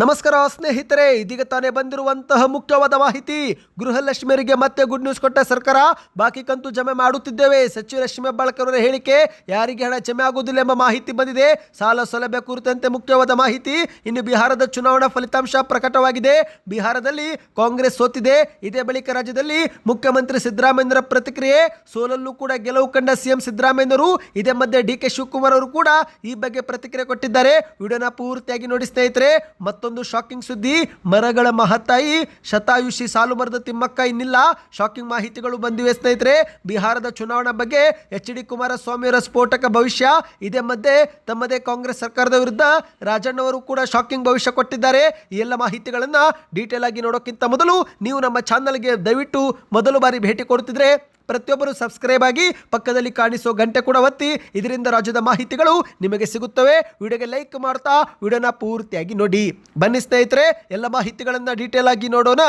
ನಮಸ್ಕಾರ ಸ್ನೇಹಿತರೆ, ಇದೀಗ ತಾನೇ ಬಂದಿರುವಂತಹ ಮುಖ್ಯವಾದ ಮಾಹಿತಿ. ಗೃಹಲಕ್ಷ್ಮಿಯರಿಗೆ ಮತ್ತೆ ಗುಡ್ ನ್ಯೂಸ್ ಕೊಟ್ಟ ಸರ್ಕಾರ. ಬಾಕಿ ಕಂತು ಜಮೆ ಮಾಡುತ್ತಿದ್ದೇವೆ. ಸಚಿವ ಲಕ್ಷ್ಮಿ ಹೆಬ್ಬಾಳ್ಕರ್ ಅವರ ಹೇಳಿಕೆ, ಯಾರಿಗೆ ಹಣ ಜಮೆ ಆಗುವುದಿಲ್ಲ ಎಂಬ ಮಾಹಿತಿ ಬಂದಿದೆ. ಸಾಲ ಸೌಲಭ್ಯ ಕುರಿತಂತೆ ಮುಖ್ಯವಾದ ಮಾಹಿತಿ. ಇನ್ನು ಬಿಹಾರದ ಚುನಾವಣಾ ಫಲಿತಾಂಶ ಪ್ರಕಟವಾಗಿದೆ. ಬಿಹಾರದಲ್ಲಿ ಕಾಂಗ್ರೆಸ್ ಸೋತಿದೆ. ಇದೇ ಬಳಿಕ ರಾಜ್ಯದಲ್ಲಿ ಮುಖ್ಯಮಂತ್ರಿ ಸಿದ್ದರಾಮಯ್ಯರ ಪ್ರತಿಕ್ರಿಯೆ, ಸೋಲಲ್ಲೂ ಕೂಡ ಗೆಲುವು ಕಂಡ ಸಿಎಂ ಸಿದ್ದರಾಮಯ್ಯರು ಇದೇ ಮಧ್ಯೆ ಡಿ ಕೆ ಶಿವಕುಮಾರ್ ಅವರು ಕೂಡ ಈ ಬಗ್ಗೆ ಪ್ರತಿಕ್ರಿಯೆ ಕೊಟ್ಟಿದ್ದಾರೆ. ವಿಡಿಯೋನ ಪೂರ್ತಿಯಾಗಿ ನೋಡಿ ಸ್ನೇಹಿತರೆ. ಮತ್ತೊಂದು ಶಾಕಿಂಗ್ ಸುದ್ದಿ, ಮರಗಳ ಮಹತ್ತಾಯಿ ಶತಾಯುಷಿ ಸಾಲು ಮರದ ತಿಮ್ಮಕ್ಕ ಇನ್ನಿಲ್ಲ. ಶಾಕಿಂಗ್ ಮಾಹಿತಿಗಳು ಬಂದಿವೆ ಸ್ನೇಹಿತರೆ. ಬಿಹಾರದ ಚುನಾವಣಾ ಬಗ್ಗೆ ಎಚ್ ಡಿ ಕುಮಾರಸ್ವಾಮಿಯವರ ಸ್ಫೋಟಕ ಭವಿಷ್ಯ ಇದೇ ಮಧ್ಯೆ ತಮ್ಮದೇ ಕಾಂಗ್ರೆಸ್ ಸರ್ಕಾರದ ವಿರುದ್ಧ ರಾಜಣ್ಣವರು ಕೂಡ ಶಾಕಿಂಗ್ ಭವಿಷ್ಯ ಕೊಟ್ಟಿದ್ದಾರೆ. ಈ ಎಲ್ಲ ಮಾಹಿತಿಗಳನ್ನು ಡೀಟೇಲ್ ಆಗಿ ನೋಡೋಕ್ಕಿಂತ ಮೊದಲು ನೀವು ನಮ್ಮ ಚಾನಲ್ಗೆ ದಯವಿಟ್ಟು ಮೊದಲು ಬಾರಿ ಭೇಟಿ ಕೊಡುತ್ತಿದ್ರೆ ಪ್ರತಿಯೊಬ್ಬರು ಸಬ್ಸ್ಕ್ರೈಬ್ ಆಗಿ ಪಕ್ಕದಲ್ಲಿ ಕಾಣಿಸೋ ಗಂಟೆ ಕೂಡ ಒತ್ತಿ, ಇದರಿಂದ ರಾಜ್ಯದ ಮಾಹಿತಿಗಳು ನಿಮಗೆ ಸಿಗುತ್ತವೆ. ವಿಡಿಯೋಗೆ ಲೈಕ್ ಮಾಡ್ತಾ, ವಿಡಿಯೋನ ಪೂರ್ತಿಯಾಗಿ ನೋಡಿ. ಬನ್ನಿ ಸ್ನೇಹಿತರೆ, ಎಲ್ಲ ಮಾಹಿತಿಗಳನ್ನು ಡೀಟೇಲ್ ಆಗಿ ನೋಡೋಣ.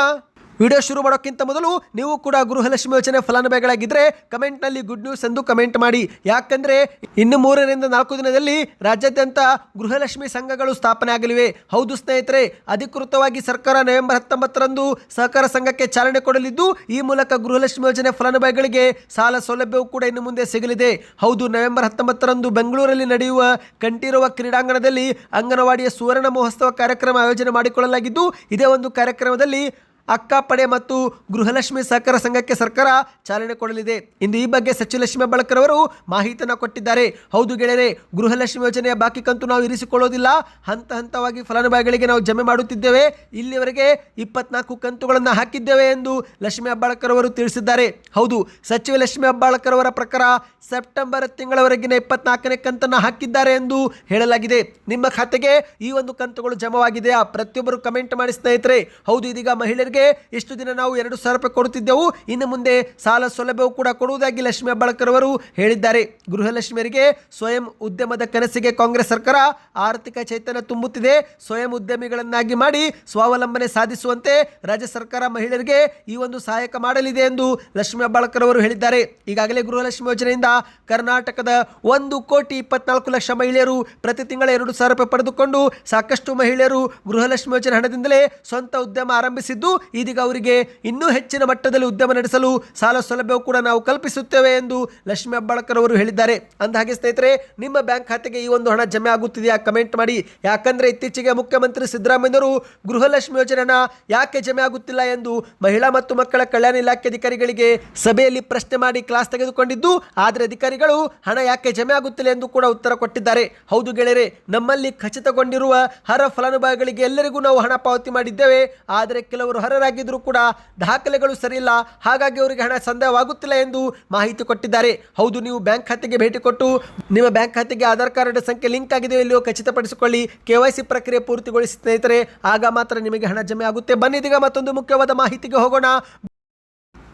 ವಿಡಿಯೋ ಶುರು ಮಾಡೋಕ್ಕಿಂತ ಮೊದಲು ನೀವು ಕೂಡ ಗೃಹಲಕ್ಷ್ಮಿ ಯೋಜನೆ ಫಲಾನುಭವಿಗಳಾಗಿದ್ದರೆ ಕಮೆಂಟ್ನಲ್ಲಿ ಗುಡ್ ನ್ಯೂಸ್ ಎಂದು ಕಮೆಂಟ್ ಮಾಡಿ. ಯಾಕಂದರೆ ಇನ್ನು ಮೂರರಿಂದ ನಾಲ್ಕು ದಿನದಲ್ಲಿ ರಾಜ್ಯಾದ್ಯಂತ ಗೃಹಲಕ್ಷ್ಮಿ ಸಂಘಗಳು ಸ್ಥಾಪನೆ ಆಗಲಿವೆ. ಹೌದು ಸ್ನೇಹಿತರೆ, ಅಧಿಕೃತವಾಗಿ ಸರ್ಕಾರ ನವೆಂಬರ್ ಹತ್ತೊಂಬತ್ತರಂದು ಸಹಕಾರ ಸಂಘಕ್ಕೆ ಚಾಲನೆ ಕೊಡಲಿದ್ದು, ಈ ಮೂಲಕ ಗೃಹಲಕ್ಷ್ಮಿ ಯೋಜನೆ ಫಲಾನುಭವಿಗಳಿಗೆ ಸಾಲ ಸೌಲಭ್ಯವೂ ಕೂಡ ಇನ್ನು ಮುಂದೆ ಸಿಗಲಿದೆ. ಹೌದು, ನವೆಂಬರ್ ಹತ್ತೊಂಬತ್ತರಂದು ಬೆಂಗಳೂರಲ್ಲಿ ನಡೆಯುವ ಕಂಠೀರವ ಕ್ರೀಡಾಂಗಣದಲ್ಲಿ ಅಂಗನವಾಡಿಯ ಸುವರ್ಣ ಮಹೋತ್ಸವ ಕಾರ್ಯಕ್ರಮ ಆಯೋಜನೆ ಮಾಡಿಕೊಳ್ಳಲಾಗಿದ್ದು, ಇದೇ ಒಂದು ಕಾರ್ಯಕ್ರಮದಲ್ಲಿ ಅಕ್ಕ ಪಡೆ ಮತ್ತು ಗೃಹಲಕ್ಷ್ಮಿ ಸಹಕಾರ ಸಂಘಕ್ಕೆ ಸರ್ಕಾರ ಚಾಲನೆ ಕೊಡಲಿದೆ. ಇಂದು ಈ ಬಗ್ಗೆ ಸಚಿವ ಲಕ್ಷ್ಮಿ ಬಳಕರವರು ಮಾಹಿತಿಯನ್ನು ಕೊಟ್ಟಿದ್ದಾರೆ. ಹೌದು ಗೆಳೆಯರೆ, ಗೃಹಲಕ್ಷ್ಮಿ ಯೋಜನೆಯ ಬಾಕಿ ಕಂತು ನಾವು ಇರಿಸಿಕೊಳ್ಳೋದಿಲ್ಲ. ಹಂತ ಹಂತವಾಗಿ ಫಲಾನುಭವಿಗಳಿಗೆ ನಾವು ಜಮೆ ಮಾಡುತ್ತಿದ್ದೇವೆ. ಇಲ್ಲಿವರೆಗೆ ಇಪ್ಪತ್ನಾಲ್ಕು ಕಂತುಗಳನ್ನು ಹಾಕಿದ್ದೇವೆ ಎಂದು ಲಕ್ಷ್ಮಿ ಅವರು ತಿಳಿಸಿದ್ದಾರೆ. ಹೌದು, ಸಚಿವ ಲಕ್ಷ್ಮಿ ಅವರ ಪ್ರಕಾರ ಸೆಪ್ಟೆಂಬರ್ ತಿಂಗಳವರೆಗಿನ ಇಪ್ಪತ್ನಾಲ್ಕನೇ ಕಂತನ್ನು ಹಾಕಿದ್ದಾರೆ ಎಂದು ಹೇಳಲಾಗಿದೆ. ನಿಮ್ಮ ಖಾತೆಗೆ ಈ ಒಂದು ಕಂತುಗಳು ಜಮವಾಗಿದೆಯಾ? ಪ್ರತಿಯೊಬ್ಬರು ಕಮೆಂಟ್ ಮಾಡಿ ಸ್ನೇಹಿತರೆ. ಹೌದು, ಇದೀಗ ಮಹಿಳೆಯರಿಗೆ ಇಷ್ಟು ದಿನ ನಾವು ಎರಡು ಸಾವಿರ ರೂಪಾಯಿ ಕೊಡುತ್ತಿದ್ದೆವು. ಇನ್ನು ಮುಂದೆ ಸಾಲ ಸೌಲಭ್ಯವು ಕೂಡ ಕೊಡುವುದಾಗಿ ಲಕ್ಷ್ಮಿ ಹೆಬ್ಬಾಳ್ಕರ್ ಅವರು ಹೇಳಿದ್ದಾರೆ. ಗೃಹಲಕ್ಷ್ಮಿಯರಿಗೆ ಸ್ವಯಂ ಉದ್ಯಮದ ಕನಸಿಗೆ ಕಾಂಗ್ರೆಸ್ ಸರ್ಕಾರ ಆರ್ಥಿಕ ಚೈತನ್ಯ ತುಂಬುತ್ತಿದೆ. ಸ್ವಯಂ ಉದ್ಯಮಿಗಳನ್ನಾಗಿ ಮಾಡಿ ಸ್ವಾವಲಂಬನೆ ಸಾಧಿಸುವಂತೆ ರಾಜ್ಯ ಸರ್ಕಾರ ಮಹಿಳೆಯರಿಗೆ ಈ ಒಂದು ಸಹಾಯಕ ಮಾಡಲಿದೆ ಎಂದು ಲಕ್ಷ್ಮಿ ಹೆಬ್ಬಾಳ್ಕರ್ ಅವರು ಹೇಳಿದ್ದಾರೆ. ಈಗಾಗಲೇ ಗೃಹಲಕ್ಷ್ಮಿ ಯೋಜನೆಯಿಂದ ಕರ್ನಾಟಕದ ಒಂದು ಕೋಟಿ ಇಪ್ಪತ್ನಾಲ್ಕು ಲಕ್ಷ ಮಹಿಳೆಯರು ಪ್ರತಿ ತಿಂಗಳ ಎರಡು ಸಾವಿರ ರೂಪಾಯಿ ಪಡೆದುಕೊಂಡು ಸಾಕಷ್ಟು ಮಹಿಳೆಯರು ಗೃಹಲಕ್ಷ್ಮಿ ಯೋಜನೆ ಹಣದಿಂದಲೇ ಸ್ವಂತ ಉದ್ಯಮ ಆರಂಭಿಸಿದ್ದು. ಇದೀಗ ಅವರಿಗೆ ಇನ್ನೂ ಹೆಚ್ಚಿನ ಮಟ್ಟದಲ್ಲಿ ಉದ್ಯಮ ನಡೆಸಲು ಸಾಲ ಸೌಲಭ್ಯವು ಕೂಡ ನಾವು ಕಲ್ಪಿಸುತ್ತೇವೆ ಎಂದು ಲಕ್ಷ್ಮೀ ಹೆಬ್ಬಾಳ್ಕರ್ ಅವರು ಹೇಳಿದ್ದಾರೆ. ಅಂದಹಾಗೆ ಸ್ನೇಹಿತರೆ, ನಿಮ್ಮ ಬ್ಯಾಂಕ್ ಖಾತೆಗೆ ಈ ಒಂದು ಹಣ ಜಮೆ ಆಗುತ್ತಿದೆಯಾ ಕಮೆಂಟ್ ಮಾಡಿ. ಯಾಕಂದ್ರೆ ಇತ್ತೀಚೆಗೆ ಮುಖ್ಯಮಂತ್ರಿ ಸಿದ್ದರಾಮಯ್ಯವರು ಗೃಹಲಕ್ಷ್ಮಿ ಯೋಜನೆನ ಯಾಕೆ ಜಮೆ ಆಗುತ್ತಿಲ್ಲ ಎಂದು ಮಹಿಳಾ ಮತ್ತು ಮಕ್ಕಳ ಕಲ್ಯಾಣ ಇಲಾಖೆ ಅಧಿಕಾರಿಗಳಿಗೆ ಸಭೆಯಲ್ಲಿ ಪ್ರಶ್ನೆ ಮಾಡಿ ಕ್ಲಾಸ್ ತೆಗೆದುಕೊಂಡಿದ್ದು, ಆದರೆ ಅಧಿಕಾರಿಗಳು ಹಣ ಯಾಕೆ ಜಮೆ ಆಗುತ್ತಿಲ್ಲ ಎಂದು ಕೂಡ ಉತ್ತರ ಕೊಟ್ಟಿದ್ದಾರೆ. ಹೌದು ಗೆಳೆಯರೆ, ನಮ್ಮಲ್ಲಿ ಖಚಿತಗೊಂಡಿರುವ ಹರ ಫಲಾನುಭವಿಗಳಿಗೆ ಎಲ್ಲರಿಗೂ ನಾವು ಹಣ ಪಾವತಿ ಮಾಡಿದ್ದೇವೆ. ಆದರೆ ಕೆಲವರು ಹರರಾಗಿದ್ದರೂ ಕೂಡ ದಾಖಲೆಗಳು ಸರಿಯಿಲ್ಲ. ಹಾಗಾಗಿ ಅವರಿಗೆ ಹಣ ಸಂದೇಹವಾಗುತ್ತಿಲ್ಲ ಎಂದು ಮಾಹಿತಿ ಕೊಟ್ಟಿದ್ದಾರೆ. ಹೌದು, ನೀವು ಬ್ಯಾಂಕ್ ಖಾತೆಗೆ ಭೇಟಿ ಕೊಟ್ಟು ನಿಮ್ಮ ಬ್ಯಾಂಕ್ ಖಾತೆಗೆ ಆಧಾರ್ ಕಾರ್ಡ್ ಸಂಖ್ಯೆ ಲಿಂಕ್ ಆಗಿದೆ ಇಲ್ಲವೋ ಖಚಿತಪಡಿಸಿಕೊಳ್ಳಿ. ಕೆ ವೈ ಸಿ ಪ್ರಕ್ರಿಯೆ ಪೂರ್ತಿಗೊಳಿಸಿ ಸ್ನೇಹಿತರೆ, ಆಗ ಮಾತ್ರ ನಿಮಗೆ ಹಣ ಜಮೆ ಆಗುತ್ತೆ. ಬನ್ನಿದೀಗ ಮತ್ತೊಂದು ಮುಖ್ಯವಾದ ಮಾಹಿತಿಗೆ ಹೋಗೋಣ.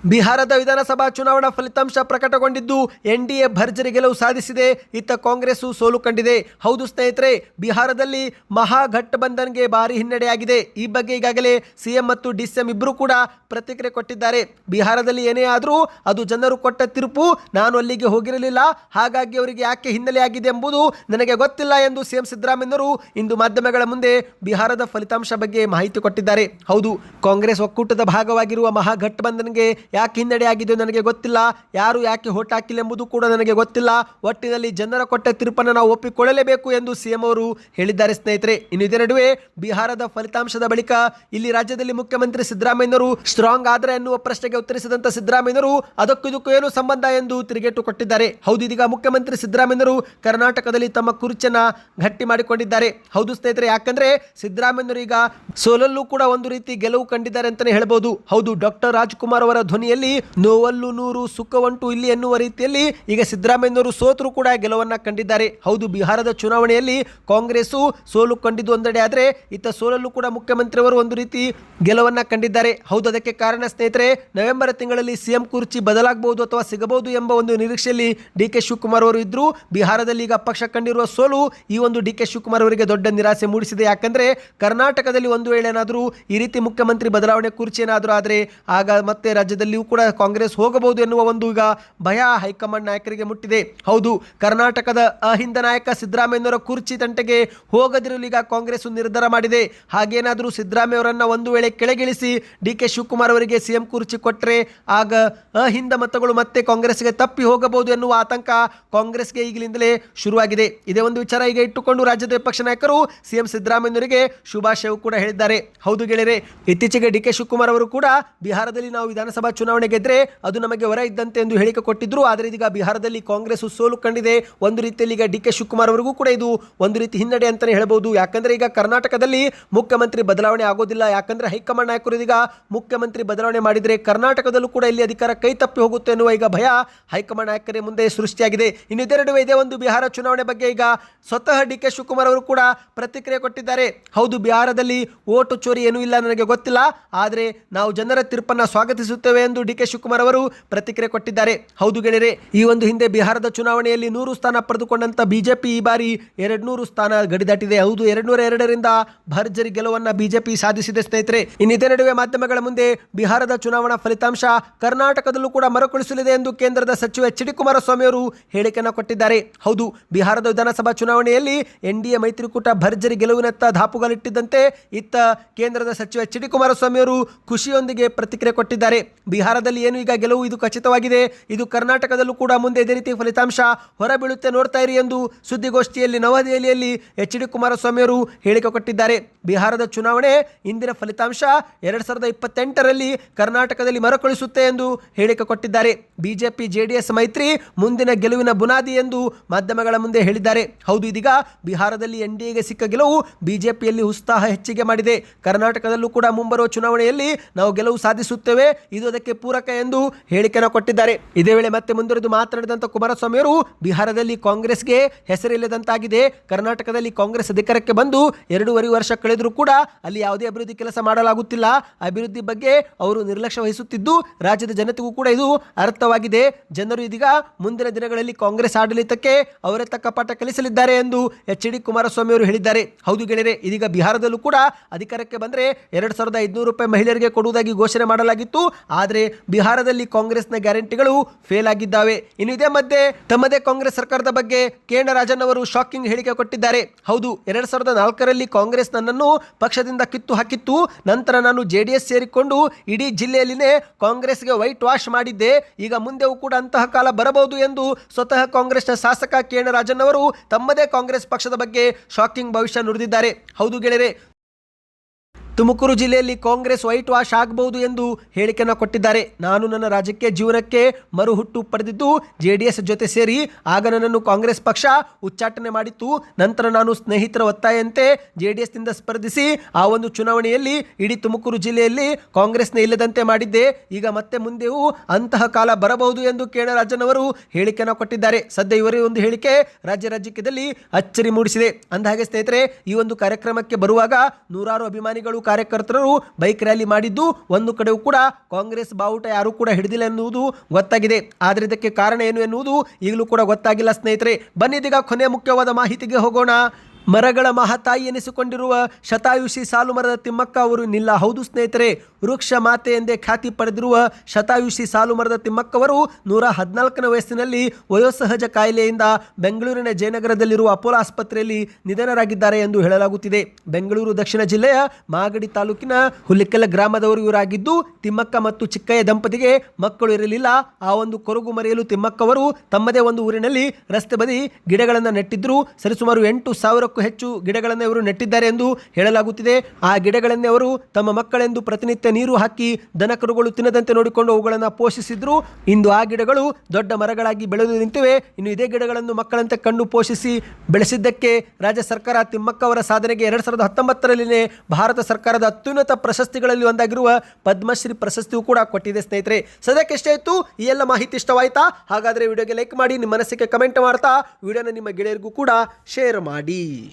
ಬಿಹಾರದ ವಿಧಾನಸಭಾ ಚುನಾವಣಾ ಫಲಿತಾಂಶ ಪ್ರಕಟಗೊಂಡಿದ್ದು ಎನ್ ಡಿ ಎ ಭರ್ಜರಿ ಗೆಲುವು ಸಾಧಿಸಿದೆ. ಇತ್ತ ಕಾಂಗ್ರೆಸ್ಸು ಸೋಲು ಕಂಡಿದೆ. ಹೌದು ಸ್ನೇಹಿತರೆ, ಬಿಹಾರದಲ್ಲಿ ಮಹಾಗಠಬಂಧನ್ಗೆ ಭಾರಿ ಹಿನ್ನಡೆಯಾಗಿದೆ. ಈ ಬಗ್ಗೆ ಈಗಾಗಲೇ ಸಿಎಂ ಮತ್ತು ಡಿಸಿಎಂ ಇಬ್ಬರೂ ಕೂಡ ಪ್ರತಿಕ್ರಿಯೆ ಕೊಟ್ಟಿದ್ದಾರೆ. ಬಿಹಾರದಲ್ಲಿ ಏನೇ ಆದರೂ ಅದು ಜನರು ಕೊಟ್ಟ ತೀರ್ಪು. ನಾನು ಅಲ್ಲಿಗೆ ಹೋಗಿರಲಿಲ್ಲ. ಹಾಗಾಗಿ ಅವರಿಗೆ ಯಾಕೆ ಹಿನ್ನೆಲೆಯಾಗಿದೆ ಎಂಬುದು ನನಗೆ ಗೊತ್ತಿಲ್ಲ ಎಂದು ಸಿಎಂ ಸಿದ್ದರಾಮಯ್ಯರು ಇಂದು ಮಾಧ್ಯಮಗಳ ಮುಂದೆ ಬಿಹಾರದ ಫಲಿತಾಂಶ ಬಗ್ಗೆ ಮಾಹಿತಿ ಕೊಟ್ಟಿದ್ದಾರೆ. ಹೌದು, ಕಾಂಗ್ರೆಸ್ ಒಕ್ಕೂಟದ ಭಾಗವಾಗಿರುವ ಮಹಾಗಠಬಂಧನ್ಗೆ ಯಾಕೆ ಆಗಿದೆ ನನಗೆ ಗೊತ್ತಿಲ್ಲ, ಯಾರು ಯಾಕೆ ಹೋಟ್ ಹಾಕಿಲ್ಲ ಎಂಬುದು ಕೂಡ ನನಗೆ ಗೊತ್ತಿಲ್ಲ. ಒಟ್ಟಿನಲ್ಲಿ ಜನರ ಕೊಟ್ಟ ತೀರ್ಪನ್ನು ನಾವು ಒಪ್ಪಿಕೊಳ್ಳಲೇಬೇಕು ಎಂದು ಸಿಎಂ ಅವರು ಹೇಳಿದ್ದಾರೆ ಸ್ನೇಹಿತರೆ. ಇನ್ನು ಇದೇ ನಡುವೆ ಬಿಹಾರದ ಫಲಿತಾಂಶದ ಬಳಿಕ ಇಲ್ಲಿ ರಾಜ್ಯದಲ್ಲಿ ಮುಖ್ಯಮಂತ್ರಿ ಸಿದ್ದರಾಮಯ್ಯನವರು ಸ್ಟ್ರಾಂಗ್ ಆದರೆ ಎನ್ನುವ ಪ್ರಶ್ನೆಗೆ ಉತ್ತರಿಸಿದಂತ ಸಿದ್ದರಾಮಯ್ಯನವರು ಅದಕ್ಕೂ ಇದಕ್ಕೂ ಏನು ಸಂಬಂಧ ಎಂದು ತಿರುಗೇಟು ಕೊಟ್ಟಿದ್ದಾರೆ. ಹೌದು, ಇದೀಗ ಮುಖ್ಯಮಂತ್ರಿ ಸಿದ್ದರಾಮಯ್ಯನವರು ಕರ್ನಾಟಕದಲ್ಲಿ ತಮ್ಮ ಕುರ್ಚನ ಗಟ್ಟಿ ಮಾಡಿಕೊಂಡಿದ್ದಾರೆ. ಹೌದು ಸ್ನೇಹಿತರೆ, ಯಾಕಂದ್ರೆ ಸಿದ್ದರಾಮಯ್ಯನವರು ಈಗ ಸೋಲಲ್ಲೂ ಕೂಡ ಒಂದು ರೀತಿ ಗೆಲುವು ಕಂಡಿದ್ದಾರೆ ಅಂತಾನೆ ಹೇಳ್ಬೋದು. ಹೌದು, ಡಾಕ್ಟರ್ ರಾಜ್ಕುಮಾರ್ ಅವರ ಧ್ವನಿಯಲ್ಲಿ ನೋವಲ್ಲೂ ನೂರು, ಸುಖವಂಟು ಇಲ್ಲಿ ಎನ್ನುವ ರೀತಿಯಲ್ಲಿ ಈಗ ಸಿದ್ದರಾಮಯ್ಯನವರು ಸೋತರು ಕೂಡ ಗೆಲುವನ್ನ ಕಂಡಿದ್ದಾರೆ. ಹೌದು, ಬಿಹಾರದ ಚುನಾವಣೆಯಲ್ಲಿ ಕಾಂಗ್ರೆಸ್ ಸೋಲು ಕಂಡಿದ್ದು ಒಂದೆಡೆ ಆದರೆ ಇತ್ತ ಸೋಲಲ್ಲೂ ಕೂಡ ಮುಖ್ಯಮಂತ್ರಿಯವರು ಒಂದು ರೀತಿ ಗೆಲುವನ್ನ ಕಂಡಿದ್ದಾರೆ. ಹೌದು, ಅದಕ್ಕೆ ಕಾರಣ ಸ್ನೇಹಿತರೆ, ನವೆಂಬರ್ ತಿಂಗಳಲ್ಲಿ ಸಿಎಂ ಕುರ್ಚಿ ಬದಲಾಗಬಹುದು ಅಥವಾ ಸಿಗಬಹುದು ಎಂಬ ಒಂದು ನಿರೀಕ್ಷೆಯಲ್ಲಿ ಡಿ ಕೆ ಶಿವಕುಮಾರ್ ಅವರು ಇದ್ರು. ಬಿಹಾರದಲ್ಲಿ ಈಗ ಪಕ್ಷ ಕಂಡಿರುವ ಸೋಲು ಈ ಒಂದು ಡಿ ಕೆ ಶಿವಕುಮಾರ್ ಅವರಿಗೆ ದೊಡ್ಡ ನಿರಾಸೆ ಮೂಡಿಸಿದೆ. ಯಾಕಂದ್ರೆ ಕರ್ನಾಟಕದಲ್ಲಿ ಒಂದು ವೇಳೆ ಏನಾದರೂ ಈ ರೀತಿ ಮುಖ್ಯಮಂತ್ರಿ ಬದಲಾವಣೆ ಕುರ್ಚಿ ಏನಾದರೂ ಆದರೆ ಆಗ ಮತ್ತೆ ರಾಜ್ಯದಲ್ಲಿ ಕರ್ನಾಟಕದಲ್ಲಿಯೂ ಕೂಡ ಕಾಂಗ್ರೆಸ್ ಹೋಗಬಹುದು ಎನ್ನುವ ಒಂದು ಈಗ ಭಯ ಹೈಕಮಾಂಡ್ ನಾಯಕರಿಗೆ ಮುಟ್ಟಿದೆ. ಹೌದು, ಕರ್ನಾಟಕದ ಅಹಿಂದ ನಾಯಕ ಸಿದ್ದರಾಮಯ್ಯನವರ ಕುರ್ಚಿ ತಂಟೆಗೆ ಹೋಗದಿರಲು ಈಗ ಕಾಂಗ್ರೆಸ್ ನಿರ್ಧಾರ ಮಾಡಿದೆ. ಹಾಗೇನಾದರೂ ಸಿದ್ದರಾಮಯ್ಯವರನ್ನು ಒಂದು ವೇಳೆ ಕೆಳಗಿಳಿಸಿ ಡಿ ಕೆ ಶಿವಕುಮಾರ್ ಅವರಿಗೆ ಸಿಎಂ ಕುರ್ಚಿ ಕೊಟ್ಟರೆ ಆಗ ಅಹಿಂದ ಮತಗಳು ಮತ್ತೆ ಕಾಂಗ್ರೆಸ್ಗೆ ತಪ್ಪಿ ಹೋಗಬಹುದು ಎನ್ನುವ ಆತಂಕ ಕಾಂಗ್ರೆಸ್ಗೆ ಈಗಲಿಂದಲೇ ಶುರುವಾಗಿದೆ. ಇದೇ ಒಂದು ವಿಚಾರ ಈಗ ಇಟ್ಟುಕೊಂಡು ರಾಜ್ಯದ ವಿಪಕ್ಷ ನಾಯಕರು ಸಿಎಂ ಸಿದ್ದರಾಮಯ್ಯನವರಿಗೆ ಶುಭಾಶಯ ಕೂಡ ಹೇಳಿದ್ದಾರೆ. ಹೌದು ಗೆಳೆಯರೆ, ಇತ್ತೀಚೆಗೆ ಡಿ ಕೆ ಶಿವಕುಮಾರ್ ಅವರು ಕೂಡ ಬಿಹಾರದಲ್ಲಿ ನಾವು ವಿಧಾನಸಭಾ ಚುನಾವಣೆ ಗೆದ್ರೆ ಅದು ನಮಗೆ ಹೊರ ಇದ್ದಂತೆ ಎಂದು ಹೇಳಿಕೆ ಕೊಟ್ಟಿದ್ರು. ಆದರೆ ಇದೀಗ ಬಿಹಾರದಲ್ಲಿ ಕಾಂಗ್ರೆಸ್ ಸೋಲು ಕಂಡಿದೆ. ಒಂದು ರೀತಿಯಲ್ಲಿ ಈಗ ಡಿ ಕೆ ಶಿವಕುಮಾರ್ ಅವರಿಗೂ ಕೂಡ ಇದು ಒಂದು ರೀತಿ ಹಿನ್ನಡೆ ಅಂತಲೇ ಹೇಳ್ಬೋದು. ಯಾಕಂದ್ರೆ ಈಗ ಕರ್ನಾಟಕದಲ್ಲಿ ಮುಖ್ಯಮಂತ್ರಿ ಬದಲಾವಣೆ ಆಗೋದಿಲ್ಲ. ಯಾಕಂದ್ರೆ ಹೈಕಮಾಂಡ್ ನಾಯಕರು ಇದೀಗ ಮುಖ್ಯಮಂತ್ರಿ ಬದಲಾವಣೆ ಮಾಡಿದರೆ ಕರ್ನಾಟಕದಲ್ಲೂ ಕೂಡ ಇಲ್ಲಿ ಅಧಿಕಾರ ಕೈ ತಪ್ಪಿ ಹೋಗುತ್ತೆ ಎನ್ನುವ ಈಗ ಭಯ ಹೈಕಮಾಂಡ್ ನಾಯಕರೇ ಮುಂದೆ ಸೃಷ್ಟಿಯಾಗಿದೆ. ಇನ್ನು ಇದರ ನಡುವೆ ಇದೇ. ಒಂದು ಬಿಹಾರ ಚುನಾವಣೆ ಬಗ್ಗೆ ಈಗ ಸ್ವತಃ ಡಿ ಕೆ ಶಿವಕುಮಾರ್ ಅವರು ಕೂಡ ಪ್ರತಿಕ್ರಿಯೆ ಕೊಟ್ಟಿದ್ದಾರೆ. ಹೌದು, ಬಿಹಾರದಲ್ಲಿ ಓಟು ಚೋರಿ ಏನೂ ಇಲ್ಲ ನನಗೆ ಗೊತ್ತಿಲ್ಲ. ಆದರೆ ನಾವು ಜನರ ತೀರ್ಪನ್ನು ಸ್ವಾಗತಿಸುತ್ತೇವೆ ಎಂದು ಡಿ ಕೆ ಶಿವಕುಮಾರ್ ಅವರು ಪ್ರತಿಕ್ರಿಯೆ ಕೊಟ್ಟಿದ್ದಾರೆ. ಹೌದು ಗೆಳೆಯರೆ, ಈ ಒಂದು ಹಿಂದೆ ಬಿಹಾರದ ಚುನಾವಣೆಯಲ್ಲಿ ನೂರು ಸ್ಥಾನ ಪಡೆದುಕೊಂಡಂತ ಬಿಜೆಪಿ ಈ ಬಾರಿ ಎರಡು ನೂರು ಸ್ಥಾನ ಗಡಿದಾಟಿದೆ. ಹೌದು, ಎರಡ್ನೂರ ಎರಡರಿಂದ ಭರ್ಜರಿ ಗೆಲುವನ್ನ ಬಿಜೆಪಿ ಸಾಧಿಸಿದೆ ಸ್ನೇಹಿತರೆ. ಇನ್ನಿದೆ ನಡುವೆ ಮಾಧ್ಯಮಗಳ ಮುಂದೆ ಬಿಹಾರದ ಚುನಾವಣಾ ಫಲಿತಾಂಶ ಕರ್ನಾಟಕದಲ್ಲೂ ಕೂಡ ಮರುಕಳಿಸಲಿದೆ ಎಂದು ಕೇಂದ್ರದ ಸಚಿವ ಎಚ್ ಡಿ ಕುಮಾರಸ್ವಾಮಿ ಅವರು ಹೇಳಿಕೆಯನ್ನು ಕೊಟ್ಟಿದ್ದಾರೆ. ಹೌದು, ಬಿಹಾರದ ವಿಧಾನಸಭಾ ಚುನಾವಣೆಯಲ್ಲಿ ಎನ್ ಡಿ ಎ ಮೈತ್ರಿಕೂಟ ಭರ್ಜರಿ ಗೆಲುವಿನತ್ತ ಧಾಪುಗಾಲಿಟ್ಟಿದ್ದಂತೆ ಇತ್ತ ಕೇಂದ್ರದ ಸಚಿವ ಎಚ್ ಡಿ ಕುಮಾರಸ್ವಾಮಿ ಅವರು ಖುಷಿಯೊಂದಿಗೆ ಪ್ರತಿಕ್ರಿಯೆ ಕೊಟ್ಟಿದ್ದಾರೆ. ಬಿಹಾರದಲ್ಲಿ ಏನು? ಈಗ ಗೆಲುವು ಇದು ಖಚಿತವಾಗಿದೆ. ಇದು ಕರ್ನಾಟಕದಲ್ಲೂ ಕೂಡ ಮುಂದೆ ಇದೇ ರೀತಿ ಫಲಿತಾಂಶ ಹೊರಬೀಳುತ್ತೆ ನೋಡ್ತಾ ಇರಿ ಎಂದು ಸುದ್ದಿಗೋಷ್ಠಿಯಲ್ಲಿ ನವದೆಹಲಿಯಲ್ಲಿ ಎಚ್ ಡಿ ಕುಮಾರಸ್ವಾಮಿ ಅವರು ಹೇಳಿಕೆ ಕೊಟ್ಟಿದ್ದಾರೆ. ಬಿಹಾರದ ಚುನಾವಣೆ ಇಂದಿನ ಫಲಿತಾಂಶ ಎರಡ್ ಸಾವಿರದ ಇಪ್ಪತ್ತೆಂಟರಲ್ಲಿ ಕರ್ನಾಟಕದಲ್ಲಿ ಮರುಕಳಿಸುತ್ತೆ ಎಂದು ಹೇಳಿಕೆ ಕೊಟ್ಟಿದ್ದಾರೆ. ಬಿಜೆಪಿ, ಜೆಡಿಎಸ್ ಮೈತ್ರಿ ಮುಂದಿನ ಗೆಲುವಿನ ಬುನಾದಿ ಎಂದು ಮಾಧ್ಯಮಗಳ ಮುಂದೆ ಹೇಳಿದ್ದಾರೆ. ಹೌದು, ಇದೀಗ ಬಿಹಾರದಲ್ಲಿ ಎನ್ ಸಿಕ್ಕ ಗೆಲುವು ಬಿಜೆಪಿಯಲ್ಲಿ ಉತ್ಸಾಹ ಹೆಚ್ಚಿಗೆ ಮಾಡಿದೆ. ಕರ್ನಾಟಕದಲ್ಲೂ ಕೂಡ ಮುಂಬರುವ ಚುನಾವಣೆಯಲ್ಲಿ ನಾವು ಗೆಲುವು ಸಾಧಿಸುತ್ತೇವೆ. ಇದು ಅದಕ್ಕೆ ಪೂರಕ ಎಂದು ಹೇಳಿಕೆಯನ್ನು ಕೊಟ್ಟಿದ್ದಾರೆ. ಇದೇ ವೇಳೆ ಮತ್ತೆ ಮುಂದುವರೆದು ಮಾತನಾಡಿದಂಥ ಕುಮಾರಸ್ವಾಮಿ ಅವರು ಬಿಹಾರದಲ್ಲಿ ಕಾಂಗ್ರೆಸ್ಗೆ ಹೆಸರಿಲ್ಲದಂತಾಗಿದೆ. ಕರ್ನಾಟಕದಲ್ಲಿ ಕಾಂಗ್ರೆಸ್ ಅಧಿಕಾರಕ್ಕೆ ಬಂದು ಎರಡೂವರೆ ವರ್ಷ ಕಳೆದರೂ ಕೂಡ ಅಲ್ಲಿ ಯಾವುದೇ ಅಭಿವೃದ್ಧಿ ಕೆಲಸ ಮಾಡಲಾಗುತ್ತಿಲ್ಲ. ಅಭಿವೃದ್ಧಿ ಬಗ್ಗೆ ಅವರು ನಿರ್ಲಕ್ಷ್ಯ ವಹಿಸುತ್ತಿದ್ದು, ರಾಜ್ಯದ ಜನತೆಗೂ ಕೂಡ ಇದು ಅರ್ಥವಾಗಿದೆ. ಜನರು ಇದೀಗ ಮುಂದಿನ ದಿನಗಳಲ್ಲಿ ಕಾಂಗ್ರೆಸ್ ಆಡಳಿತಕ್ಕೆ ಅವರೇ ತಕ್ಕ ಪಾಠ ಕಲಿಸಲಿದ್ದಾರೆ ಎಂದು ಎಚ್ ಡಿ ಕುಮಾರಸ್ವಾಮಿ ಅವರು ಹೇಳಿದ್ದಾರೆ. ಹೌದು ಗೆಳೆಯರೆ, ಇದೀಗ ಬಿಹಾರದಲ್ಲೂ ಕೂಡ ಅಧಿಕಾರಕ್ಕೆ ಬಂದರೆ ಎರಡು ಸಾವಿರದ ಐದುನೂರು ರೂಪಾಯಿ ಮಹಿಳೆಯರಿಗೆ ಕೊಡುವುದಾಗಿ ಘೋಷಣೆ ಮಾಡಲಾಗಿತ್ತು. ಆದರೆ ಬಿಹಾರದಲ್ಲಿ ಕಾಂಗ್ರೆಸ್ನ ಗ್ಯಾರಂಟಿಗಳು ಫೇಲ್ ಆಗಿದ್ದಾವೆ. ಇನ್ನು ಇದೇ ಮಧ್ಯೆ ತಮ್ಮದೇ ಕಾಂಗ್ರೆಸ್ ಸರ್ಕಾರದ ಬಗ್ಗೆ ಕೇಂದ್ರ ರಾಜನ್ ಅವರು ಶಾಕಿಂಗ್ ಹೇಳಿಕೆ ಕೊಟ್ಟಿದ್ದಾರೆ. ಹೌದು, ಎರಡ್ ಸಾವಿರದ ನಾಲ್ಕರಲ್ಲಿ ಕಾಂಗ್ರೆಸ್ ನನ್ನನ್ನು ಪಕ್ಷದಿಂದ ಕಿತ್ತು ಹಾಕಿತ್ತು. ನಂತರ ನಾನು ಜೆ ಡಿ ಎಸ್ ಸೇರಿಕೊಂಡು ಇಡೀ ಜಿಲ್ಲೆಯಲ್ಲಿನೇ ಕಾಂಗ್ರೆಸ್ಗೆ ವೈಟ್ ವಾಶ್ ಮಾಡಿದ್ದೆ. ಈಗ ಮುಂದೆಯೂ ಕೂಡ ಅಂತಹ ಕಾಲ ಬರಬಹುದು ಎಂದು ಸ್ವತಃ ಕಾಂಗ್ರೆಸ್ನ ಶಾಸಕ ಕೆ ಎನ್ ರಾಜನ್ ಅವರು ತಮ್ಮದೇ ಕಾಂಗ್ರೆಸ್ ಪಕ್ಷದ ಬಗ್ಗೆ ಶಾಕಿಂಗ್ ಭವಿಷ್ಯ ನುಡಿದಿದ್ದಾರೆ. ಹೌದು ಗೆಳೆಯರೆ ತುಮಕೂರು ಜಿಲ್ಲೆಯಲ್ಲಿ ಕಾಂಗ್ರೆಸ್ ವೈಟ್ ವಾಶ್ ಆಗಬಹುದು ಎಂದು ಹೇಳಿಕೆಯನ್ನು ಕೊಟ್ಟಿದ್ದಾರೆ. ನಾನು ನನ್ನ ರಾಜಕೀಯ ಜೀವನಕ್ಕೆ ಮರುಹುಟ್ಟು ಪಡೆದಿದ್ದು ಜೆಡಿಎಸ್ ಜೊತೆ ಸೇರಿ ಆಗ ನನ್ನನ್ನು ಕಾಂಗ್ರೆಸ್ ಪಕ್ಷ ಉಚ್ಚಾಟನೆ ಮಾಡಿತ್ತು. ನಂತರ ನಾನು ಸ್ನೇಹಿತರ ಒತ್ತಾಯಂತೆ ಜೆ ಡಿ ಎಸ್ನಿಂದ ಸ್ಪರ್ಧಿಸಿ ಆ ಒಂದು ಚುನಾವಣೆಯಲ್ಲಿ ಇಡೀ ತುಮಕೂರು ಜಿಲ್ಲೆಯಲ್ಲಿ ಕಾಂಗ್ರೆಸ್ನ ಇಲ್ಲದಂತೆ ಮಾಡಿದ್ದೆ. ಈಗ ಮತ್ತೆ ಮುಂದೆಯೂ ಅಂತಹ ಕಾಲ ಬರಬಹುದು ಎಂದು ಕೇಣರಾಜನ್ ಅವರು ಹೇಳಿಕೆಯನ್ನು ಕೊಟ್ಟಿದ್ದಾರೆ. ಸದ್ಯ ಇವರೇ ಒಂದು ಹೇಳಿಕೆ ರಾಜ್ಯ ರಾಜಕೀಯದಲ್ಲಿ ಅಚ್ಚರಿ ಮೂಡಿಸಿದೆ. ಅಂದಹಾಗೆ ಸ್ನೇಹಿತರೆ, ಈ ಒಂದು ಕಾರ್ಯಕ್ರಮಕ್ಕೆ ಬರುವಾಗ ನೂರಾರು ಅಭಿಮಾನಿಗಳು ಕಾರ್ಯಕರ್ತರು ಬೈಕ್ ರ್ಯಾಲಿ ಮಾಡಿದ್ದು ಒಂದು ಕಡೆಯೂ ಕೂಡ ಕಾಂಗ್ರೆಸ್ ಬಾವುಟ ಯಾರೂ ಕೂಡ ಹಿಡಿದಿಲ್ಲ ಎನ್ನುವುದು ಗೊತ್ತಾಗಿದೆ. ಆದರೆ ಇದಕ್ಕೆ ಕಾರಣ ಏನು ಎನ್ನುವುದು ಈಗಲೂ ಕೂಡ ಗೊತ್ತಾಗಿಲ್ಲ ಸ್ನೇಹಿತರೆ. ಬನ್ನಿದೀಗ ಕೊನೆ ಮುಖ್ಯವಾದ ಮಾಹಿತಿಗೆ ಹೋಗೋಣ. ಮರಗಳ ಮಹಾತಾಯಿ ಎನಿಸಿಕೊಂಡಿರುವ ಶತಾಯುಷಿ ಸಾಲುಮರದ ತಿಮ್ಮಕ್ಕ ಅವರು, ನಿಲ್ಲ, ಹೌದು ಸ್ನೇಹಿತರೆ, ವೃಕ್ಷ ಮಾತೆ ಎಂದೇ ಖ್ಯಾತಿ ಪಡೆದಿರುವ ಶತಾಯುಷಿ ಸಾಲುಮರದ ತಿಮ್ಮಕ್ಕವರು ನೂರ ಹದಿನಾಲ್ಕನೇ ವಯಸ್ಸಿನಲ್ಲಿ ವಯೋಸಹಜ ಕಾಯಿಲೆಯಿಂದ ಬೆಂಗಳೂರಿನ ಜಯನಗರದಲ್ಲಿರುವ ಅಪೋಲೋ ಆಸ್ಪತ್ರೆಯಲ್ಲಿ ನಿಧನರಾಗಿದ್ದಾರೆ ಎಂದು ಹೇಳಲಾಗುತ್ತಿದೆ. ಬೆಂಗಳೂರು ದಕ್ಷಿಣ ಜಿಲ್ಲೆಯ ಮಾಗಡಿ ತಾಲೂಕಿನ ಹುಲಿಕೆಲ ಗ್ರಾಮದವರು ಇವರಾಗಿದ್ದು, ತಿಮ್ಮಕ್ಕ ಮತ್ತು ಚಿಕ್ಕಯ್ಯ ದಂಪತಿಗೆ ಮಕ್ಕಳು ಇರಲಿಲ್ಲ. ಆ ಒಂದು ಕೊರಗು ಮರೆಯಲು ತಿಮ್ಮಕ್ಕವರು ತಮ್ಮದೇ ಒಂದು ಊರಿನಲ್ಲಿ ರಸ್ತೆ ಬದಿ ಗಿಡಗಳನ್ನು ನೆಟ್ಟಿದ್ದರು. ಸರಿಸುಮಾರು ಎಂಟು ಸಾವಿರಕ್ಕೂ ಹೆಚ್ಚು ಗಿಡಗಳನ್ನು ಇವರು ನೆಟ್ಟಿದ್ದಾರೆ ಎಂದು ಹೇಳಲಾಗುತ್ತಿದೆ. ಆ ಗಿಡಗಳನ್ನೇ ಅವರು ತಮ್ಮ ಮಕ್ಕಳೆಂದು ಪ್ರತಿನಿತ್ಯ ನೀರು ಹಾಕಿ ದನಕರುಗಳು ತಿನ್ನದಂತೆ ನೋಡಿಕೊಂಡು ಅವುಗಳನ್ನು ಪೋಷಿಸಿದ್ರು. ಇಂದು ಆ ಗಿಡಗಳು ದೊಡ್ಡ ಮರಗಳಾಗಿ ಬೆಳೆದು ನಿಂತಿವೆ. ಇನ್ನು ಇದೇ ಗಿಡಗಳನ್ನು ಮಕ್ಕಳಂತೆ ಕಂಡು ಪೋಷಿಸಿ ಬೆಳೆಸಿದ್ದಕ್ಕೆ ರಾಜ್ಯ ಸರ್ಕಾರ ತಿಮ್ಮಕ್ಕ ಅವರ ಸಾಧನೆಗೆ ಎರಡು ಸಾವಿರದ ಹತ್ತೊಂಬತ್ತರಲ್ಲಿನೇ ಭಾರತ ಸರ್ಕಾರದ ಅತ್ಯುನ್ನತ ಪ್ರಶಸ್ತಿಗಳಲ್ಲಿ ಒಂದಾಗಿರುವ ಪದ್ಮಶ್ರೀ ಪ್ರಶಸ್ತಿಯೂ ಕೂಡ ಕೊಟ್ಟಿದೆ ಸ್ನೇಹಿತರೆ. ಸದ್ಯಕ್ಕೆ ಎಷ್ಟೇ ಇತ್ತು. ಈ ಎಲ್ಲ ಮಾಹಿತಿ ಇಷ್ಟವಾಯ್ತಾ? ಹಾಗಾದರೆ ವಿಡಿಯೋಗೆ ಲೈಕ್ ಮಾಡಿ, ನಿಮ್ಮ ಮನಸ್ಸಿಗೆ ಕಮೆಂಟ್ ಮಾಡ್ತಾ, ವಿಡಿಯೋನ ನಿಮ್ಮ ಗೆಳೆಯರಿಗೂ ಕೂಡ ಶೇರ್ ಮಾಡಿ.